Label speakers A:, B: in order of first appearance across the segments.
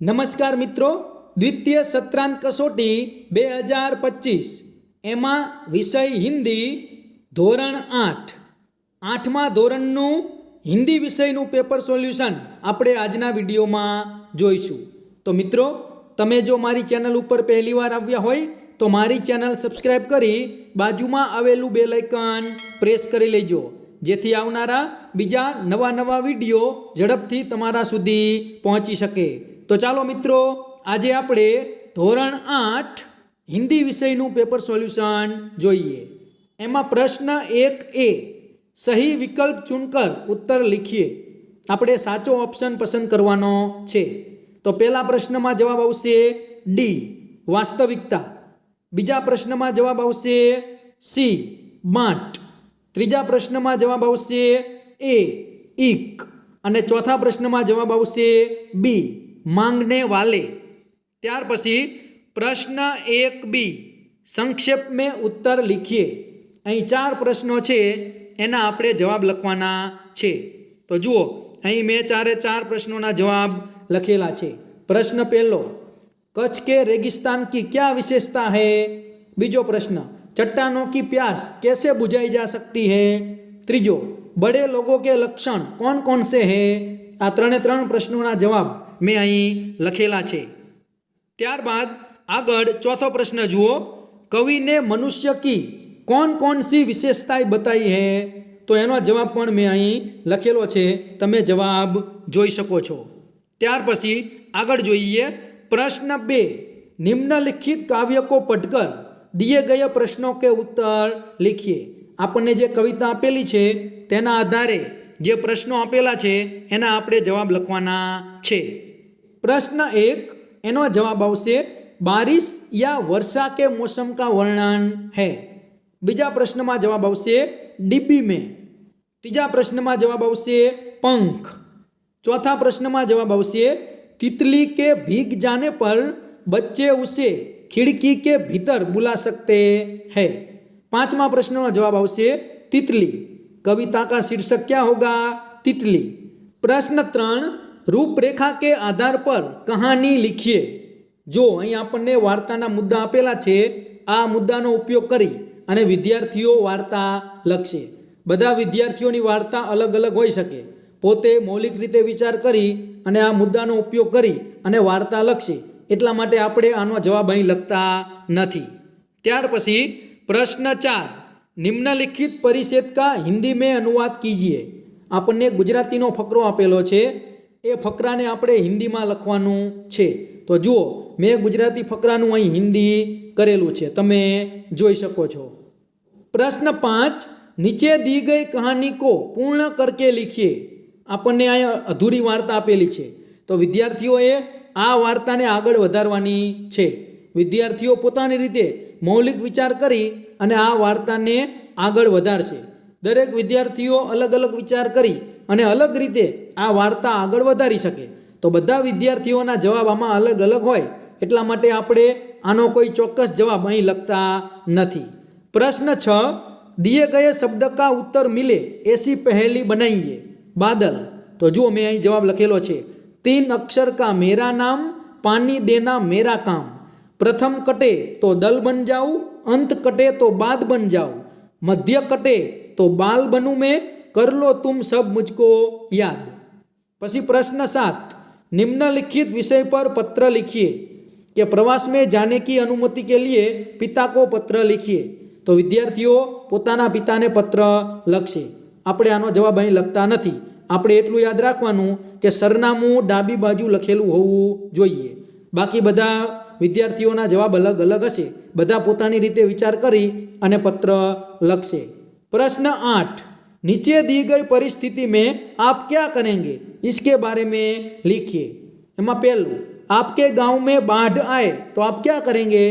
A: નમસ્કાર મિત્રો, દ્વિતીય સત્રાંત કસોટી બે હજાર પચીસ. એમાં વિષય હિન્દી, ધોરણ આઠ. આઠમા ધોરણનું હિન્દી વિષયનું પેપર સોલ્યુશન આપણે આજના વિડીયોમાં જોઈશું. તો મિત્રો, તમે જો મારી ચેનલ ઉપર પહેલીવાર આવ્યા હોય, તો મારી ચેનલ સબસ્ક્રાઈબ કરી બાજુમાં આવેલું બે લાઇકન પ્રેસ કરી લેજો. જેથી આવનારા બીજા નવા નવા વીડિયો ઝડપથી તમારા સુધી પહોંચી શકે. તો ચાલો મિત્રો, આજે આપણે ધોરણ આઠ હિન્દી વિષયનું પેપર સોલ્યુશન જોઈએ. એમાં પ્રશ્ન એક એ, સહી વિકલ્પ ચૂનકર ઉત્તર લીખીએ. આપણે સાચો ઓપ્શન પસંદ કરવાનો છે. તો પહેલા પ્રશ્નમાં જવાબ આવશે ડી વાસ્તવિકતા. બીજા પ્રશ્નમાં જવાબ આવશે સી બાંટ. ત્રીજા પ્રશ્નમાં જવાબ આવશે એ ઈક અને ચોથા પ્રશ્નમાં જવાબ આવશે બી માંગને વાલે. ત્યાર પછી પ્રશ્ન એક બી. સંક્ષેપ મેં ઉત્તર લીખીએ. અહીં ચાર પ્રશ્નો છે, એના આપણે જવાબ લખવાના છે. તો જુઓ, અહીં મેં ચારે ચાર પ્રશ્નોના જવાબ લખેલા છે. પ્રશ્ન પહેલો, કચ્છ કે રેગિસ્તાન કી ક્યા વિશેષતા હૈ? બીજો પ્રશ્ન, ચટ્ટાનો કી પ્યાસ કેસે બુઝાઈ જા સકતી હે? ત્રીજો, બડે લોકો કે લક્ષણ કોણ કોણ સે હૈ? આ ત્રણે ત્રણ પ્રશ્નોના જવાબ મેં અહીં લખેલા છે. ત્યારબાદ આગળ ચોથો પ્રશ્ન જુઓ. કવિને મનુષ્ય કી કોણ કોણ સી વિશેષતાએ બતાવી હે? તો એનો જવાબ પણ મેં અહીં લખેલો છે. તમે જવાબ જોઈ શકો છો. ત્યાર પછી આગળ જોઈએ. પ્રશ્ન બે. નિમ્નલિખિત કાવ્યકો પટકર દિયે ગયા પ્રશ્નો કે ઉત્તર લખીએ. આપણને જે કવિતા આપેલી છે, તેના આધારે જે પ્રશ્નો આપેલા છે, એના આપણે જવાબ લખવાના છે. પ્રશ્ન એક, એનો જવાબ આવશે, બારિશ યા વર્ષા કે મોસમ કા વર્ણન હૈ? બીજા પ્રશ્નમાં જવાબ આવશે ડિબ્બી મેં. ત્રીજા પ્રશ્નમાં જવાબ આવશે, પંખ. ચોથા પ્રશ્નમાં જવાબ આવશે, તિતલી કે ભીગ જાને પર બચ્ચે ઉસે ખિડકી કે ભીતર બુલા સકતે હૈ? પાંચમા પ્રશ્નનો જવાબ આવશે, તિતલી. कविता का शीर्षक क्या होगा तितली प्रश्न ત્રણ રૂપરેખા કે આધાર પર કહાની લીખીએ જો અહીં આપણને વાર્તાના મુદ્દા આપેલા છે આ મુદ્દાનો ઉપયોગ કરી અને વિદ્યાર્થીઓ વાર્તા લખશે બધા વિદ્યાર્થીઓની વાર્તા અલગ અલગ હોઈ શકે પોતે મૌલિક રીતે વિચાર કરી અને આ મુદ્દાનો ઉપયોગ કરી અને વાર્તા લખશે એટલા માટે આપણે આનો જવાબ અહીં લખતા નથી ત્યાર પછી પ્રશ્ન ચાર નિમ્નલિખિત પરિષદ કા હિન્દી મેં અનુવાદ કીજીએ. આપણને ગુજરાતીનો ફકરો આપેલો છે. એ ફકરાને આપણે હિન્દીમાં લખવાનું છે. તો જુઓ, મેં ગુજરાતી ફકરાનું અહીં હિન્દી કરેલું છે. તમે જોઈ શકો છો. પ્રશ્ન પાંચ, નીચે દી ગઈ કહાની કો પૂર્ણ કરકે લીખીએ. આપણને અહીંયા અધૂરી વાર્તા આપેલી છે. તો વિદ્યાર્થીઓએ આ વાર્તાને આગળ વધારવાની છે. વિદ્યાર્થીઓ પોતાની રીતે મૌલિક વિચાર કરી અને આ વાર્તાને આગળ વધારશે. દરેક વિદ્યાર્થીઓ અલગ અલગ વિચાર કરી અને અલગ રીતે આ વાર્તા આગળ વધારી શકે. તો બધા વિદ્યાર્થીઓના જવાબ આમાં અલગ અલગ હોય, એટલા માટે આપણે આનો કોઈ ચોક્કસ જવાબ અહીં લખતા નથી. પ્રશ્ન છ, દિયે ગયે શબ્દ કા ઉત્તર મિલે? એસી પહેલી બનાવીએ બાદલ. તો જુઓ મેં અહીં જવાબ લખેલો છે. તીન અક્ષર કા મેરા નામ, પાની દેના મેરા કામ. प्रथम कटे तो दल बन जाऊं अंत कटे तो बाद बन जाऊं मध्य कटे तो बाल बनूं मैं कर लो तुम सब मुझको याद પછી પ્રશ્ન સાત निम्नलिखित विषय पर पत्र लिखिए कि प्रवास में जाने की अनुमति के लिए पिता को पत्र लिखिए તો વિદ્યાર્થીઓ પોતાના પિતાને પત્ર લખશે આપણે આનો જવાબ અહીં લખતા નથી આપણે એટલું યાદ રાખવાનું કે સરનામું ડાબી બાજુ લખેલું હોવું જોઈએ બાકી બધા વિદ્યાર્થીઓના જવાબ અલગ અલગ હશે બધા પોતાની રીતે વિચાર કરી અને પત્ર લખશે પ્રશ્ન આઠ नीचे दी गई परिस्थिति में आप क्या करेंगे इसके बारे में लिखिए એમાં પહેલું आपके गांव में बाढ़ आए तो आप क्या करेंगे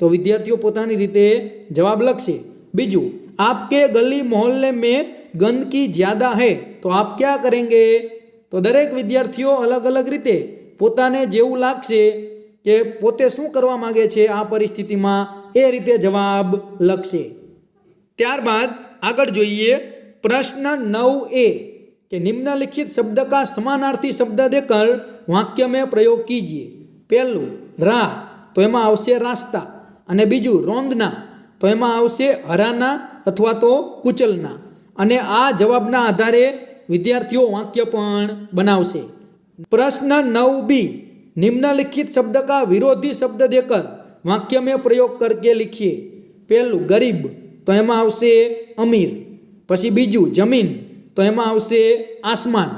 A: तो વિદ્યાર્થીઓ પોતાની રીતે જવાબ લખશે બીજું आपके गली मोहल्ले में गंदगी ज्यादा है तो आप क्या करेंगे તો દરેક વિદ્યાર્થીઓ અલગ અલગ રીતે પોતાને જેવું લાગશે કે પોતે શું કરવા માગે છે આ પરિસ્થિતિમાં એ રીતે જવાબ લખશે. ત્યારબાદ આગળ જોઈએ પ્રશ્ન નવ એ કે નિમ્નલિખિત શબ્દ કા સમાનાર્થી શબ્દ દેખર વાક્ય મેં પ્રયોગ કીજીએ. પહેલું રાહ તો એમાં આવશે રાસ્તા. અને બીજું, રોંગના, તો એમાં આવશે હરાના અથવા તો કુચલના. અને આ જવાબના આધારે વિદ્યાર્થીઓ વાક્ય પણ બનાવશે. પ્રશ્ન નવ બી નિમ્નલિખિત શબ્દ કા વિરોધી શબ્દ देकर वाक्य में प्रयोग करके लिखिए પહેલું, ગરીબ, તો એમાં આવશે અમીર. પછી બીજું, જમીન, તો એમાં આવશે આસમાન.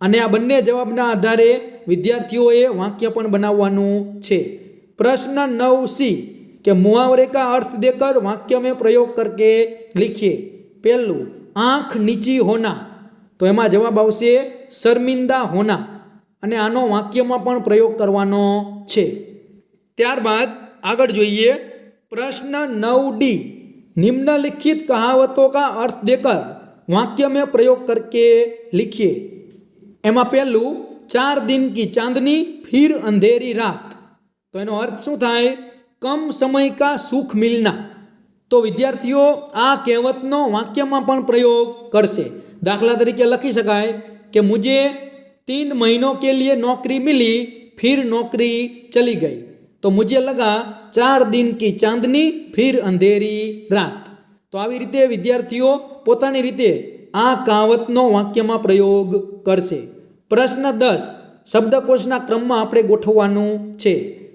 A: અને આ બંને જવાબના આધારે વિદ્યાર્થીઓએ વાક્ય પણ બનાવવાનું છે. પ્રશ્ન નવ સી, કે મુહાવરે કા અર્થ દેકર વાક્ય મેં પ્રયોગ કરકે લિખીએ. પહેલું, આંખ નીચી હોના, તો એમાં જવાબ આવશે શર્મિંદા હોના. અને આનો વાક્યમાં પણ પ્રયોગ કરવાનો છે. ત્યારબાદ આગળ જોઈએ. પ્રશ્ન નવ ડી. નિમ્નલિખિત કહાવતો કા અર્થ દેકર વાક્ય મેં પ્રયોગ કરકે લિખીએ. એમાં પહેલું, ચાર દિન કી ચાંદની, ફિર અંધેરી રાત. તો એનો અર્થ શું થાય? કમ સમય કા સુખ મિલના. તો વિદ્યાર્થીઓ, આ કહેવતનો વાક્યમાં પણ પ્રયોગ કરશે. દાખલા તરીકે લખી શકાય કે મુજે तीन महीनों के लिए नौकरी मिली फिर नौकरी चली गई तो मुझे लगा ચાર દિન કી ચાંદની ફિર અંધેરી રાત તો આવી રીતે વિદ્યાર્થીઓ પોતાની રીતે આ કહાવતનો વાક્યમાં પ્રયોગ કરશે પ્રશ્ન દસ શબ્દકોશના ક્રમમાં આપણે ગોઠવવાનું છે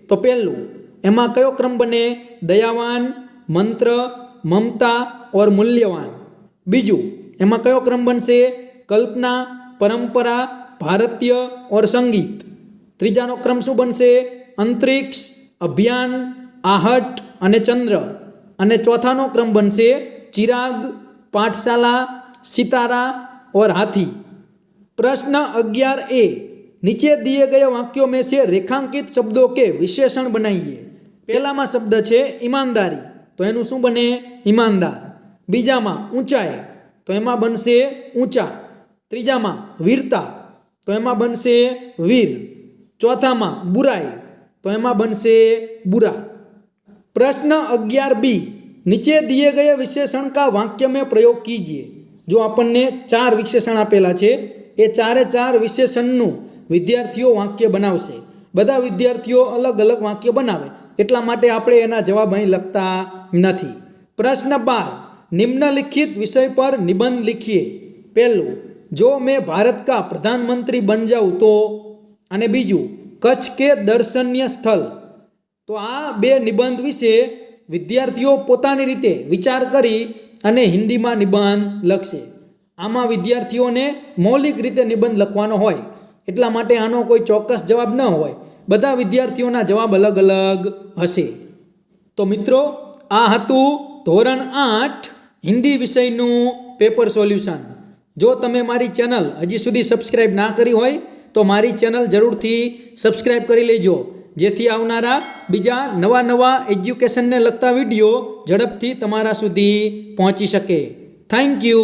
A: તો પહેલું એમાં કયો ક્રમ બને દયાવાન મંત્ર મમતા ઓર મૂલ્યવાન બીજું એમાં કયો ક્રમ બનશે કલ્પના પરંપરા ભારતીય ઓર સંગીત. ત્રીજાનો ક્રમ શું બનશે? અંતરિક્ષ, અભિયાન, આહટ અને ચંદ્ર. અને ચોથાનો ક્રમ બનશે ચિરાગ, પાઠશાલા, સિતારા ઓર હાથી. પ્રશ્ન અગિયાર એ, નીચે દિયે ગયા વાક્યો મેં છે રેખાંકિત શબ્દો કે વિશેષણ બનાવીએ પહેલામાં શબ્દ છે ઈમાનદારી. તો એનું શું બને? ઈમાનદાર. બીજામાં ઊંચાઈ. તો એમાં બનશે ઊંચા. ત્રીજામાં વીરતા. તો એમાં બનશે વીર. ચોથામાં બુરાઈ. તો એમાં બનશે બુરા. પ્રશ્ન અગિયાર બી. નીચે દિએ ગયે વિશેષણ કા વાક્ય મેં પ્રયોગ કીજીએ. જો આપણને ચાર વિશેષણ આપેલા છે, એ ચારે ચાર વિશેષણનું વિદ્યાર્થીઓ વાક્ય બનાવશે. બધા વિદ્યાર્થીઓ અલગ અલગ વાક્ય બનાવે. એટલા માટે આપણે એના જવાબ અહીં લખતા નથી. પ્રશ્ન બાર. નિમ્નલિખિત વિષય પર નિબંધ લખીએ. પહેલું જો મેં ભારત કા પ્રધાનમંત્રી બન જાઉં તો? અને બીજું, કચ્છ કે દર્શનીય સ્થળ? તો આ બે નિબંધ વિશે વિદ્યાર્થીઓ પોતાની રીતે વિચાર કરી અને હિન્દીમાં નિબંધ લખશે. આમાં વિદ્યાર્થીઓને મૌલિક રીતે નિબંધ લખવાનો હોય, એટલા માટે આનો કોઈ ચોક્કસ જવાબ ન હોય. બધા વિદ્યાર્થીઓના જવાબ અલગ અલગ હશે. તો મિત્રો, આ હતું ધોરણ આઠ, હિન્દી વિષયનું પેપર સોલ્યુશન. જો તમે મારી ચેનલ હજી સુધી સબસ્ક્રાઈબ ના કરી હોય, તો મારી ચેનલ જરૂરથી સબસ્ક્રાઈબ કરી લેજો. જેથી આવનારા બીજા નવા નવા એજ્યુકેશનને લગતા વીડિયો ઝડપથી તમારા સુધી પહોંચી શકે. Thank you